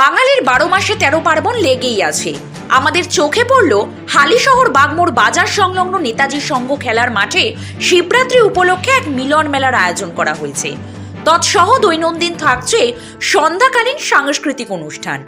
বাঙালির বারো মাসে তেরো পার্বণ লেগেই আছে। আমাদের চোখে পড়ল হালিশহর বাগমোড় বাজার সংলগ্ন নেতাজি সংঘ খেলার মাঠে শিবরাত্রি উপলক্ষে এক মিলন মেলার আয়োজন করা হয়েছে। তৎসহ দৈনন্দিন থাকছে সন্ধ্যাকালীন সাংস্কৃতিক অনুষ্ঠান।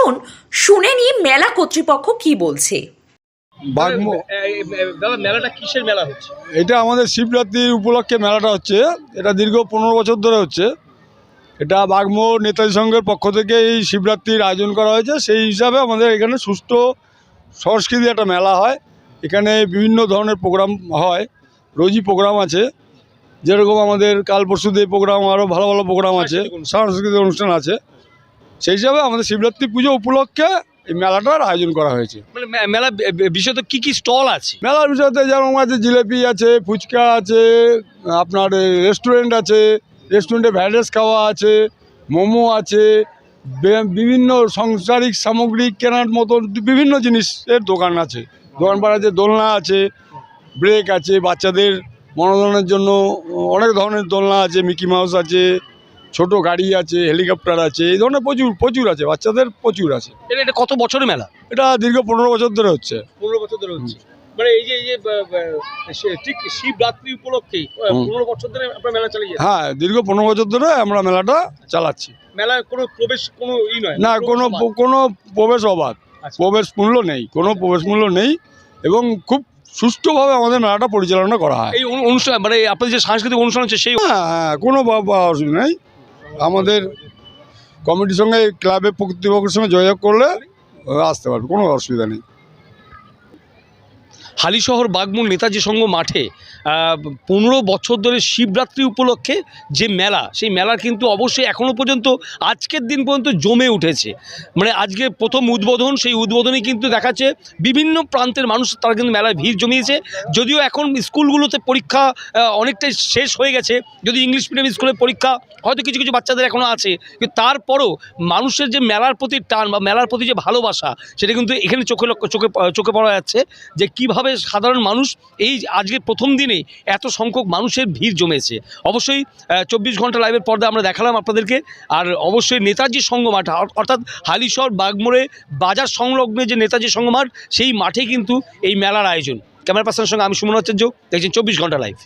আসুন শুনে নি মেলা কর্তৃপক্ষ কি বলছে। দাদা মেলাটা কিসের মেলা হচ্ছে? এটা আমাদের শিবরাত্রির উপলক্ষে মেলাটা হচ্ছে। এটা দীর্ঘ পনেরো বছর ধরে হচ্ছে। এটা বাগমো নেতাজি সংঘের পক্ষ থেকে এই শিবরাত্রির আয়োজন করা হয়েছে। সেই হিসাবে আমাদের এখানে সুষ্ঠু সংস্কৃতি একটা মেলা হয়। এখানে বিভিন্ন ধরনের প্রোগ্রাম হয়। রোজই প্রোগ্রাম আছে। যেরকম আমাদের কাল পরশুদের প্রোগ্রাম আরও ভালো ভালো প্রোগ্রাম আছে। সাংস্কৃতিক অনুষ্ঠান আছে। সেই হিসাবে আমাদের শিবরাত্রি পুজো উপলক্ষে এই মেলাটার আয়োজন করা হয়েছে। মেলা বিশেষত কি কি স্টল আছে? মেলার বিষয়তে যেমন আছে জিলেপি আছে ফুচকা আছে আপনার রেস্টুরেন্ট আছে রেস্টুরেন্টে ভ্যারাইটিস খাওয়া আছে মোমো আছে বিভিন্ন সাংসারিক সামগ্রী কেনার মতো বিভিন্ন জিনিসের দোকান আছে। দোকানপাট আছে দোলনা আছে ব্রেক আছে বাচ্চাদের মনোরঞ্জনের জন্য অনেক ধরনের দোলনা আছে মিকি মাউস আছে ছোট গাড়ি আছে হেলিকপ্টার আছে এই ধরনের প্রচুর প্রচুর আছে বাচ্চাদের প্রচুর আছে। এটা এটা কত বছরের মেলা? এটা দীর্ঘ পনেরো বছর ধরে হচ্ছে। পনেরো বছর ধরে হচ্ছে। মানে এই যে এই যে ঠিক শিবরাত্রি উপলক্ষে পনেরো বছর ধরে আপনার মেলা চালিয়ে যাচ্ছে। হ্যাঁ দীর্ঘ পনেরো বছর ধরে আমরা মেলাটা চালাচ্ছি। মেলায় কোনো প্রবেশ কোনো ই নয়? না কোনো কোনো প্রবেশ অবাধ? আচ্ছা। প্রবেশ মূল্য নেই কোনো প্রবেশ মূল্য নেই এবং খুব সুষ্ঠুভাবে আমাদের মেলাটা পরিচালনা করা হয়। এই অনুষ্ঠান মানে আপনাদের যে সাংস্কৃতিক অনুষ্ঠান হচ্ছে সেই হ্যাঁ হ্যাঁ কোনো অসুবিধা নেই। আমাদের কমিটির সঙ্গে ক্লাবের কর্তৃপক্ষের সঙ্গে যোগাযোগ করলে আসতে পারবে কোনো অসুবিধা নেই। হালিশহর বাগমুল নেতাজি সংঘ মাঠে পনেরো বছর ধরে শিবরাত্রি উপলক্ষে যে মেলা, সেই মেলার কিন্তু অবশ্যই এখনও পর্যন্ত, আজকের দিন পর্যন্ত জমে উঠেছে। মানে আজকে প্রথম উদ্বোধন, সেই উদ্বোধনে কিন্তু দেখাচ্ছে বিভিন্ন প্রান্তের মানুষ, তারা কিন্তু মেলায় ভিড় জমিয়েছে। যদিও এখন স্কুলগুলোতে পরীক্ষা অনেকটাই শেষ হয়ে গেছে। যদি ইংলিশ মিডিয়াম স্কুলের পরীক্ষা, হয়তো কিছু কিছু বাচ্চাদের এখনও আছে। কিন্তু তারপরও মানুষের যে মেলার প্রতি টান বা মেলার প্রতি যে ভালোবাসা, সেটা কিন্তু এখানে চোখে চোখে চোখে পড়া যাচ্ছে যে কীভাবে সাধারণ মানুষ এই আজকে প্রথম দিনে এত সংখ্যক মানুষের ভিড় জমেছে? অবশ্যই চব্বিশ ঘণ্টা লাইভের পর্দা আমরা দেখালাম আপনাদেরকে। আর অবশ্যই নেতাজি সঙ্গমাঠ মাঠ অর্থাৎ হালিশর বাগমোড়ে বাজার সংলগ্নে যে নেতাজি সঙ্গমাঠ মাঠ সেই মাঠে কিন্তু এই মেলার আয়োজন। ক্যামেরা পার্সনের সঙ্গে আমি সুমন আচার্য। দেখছেন চব্বিশ ঘণ্টা লাইভ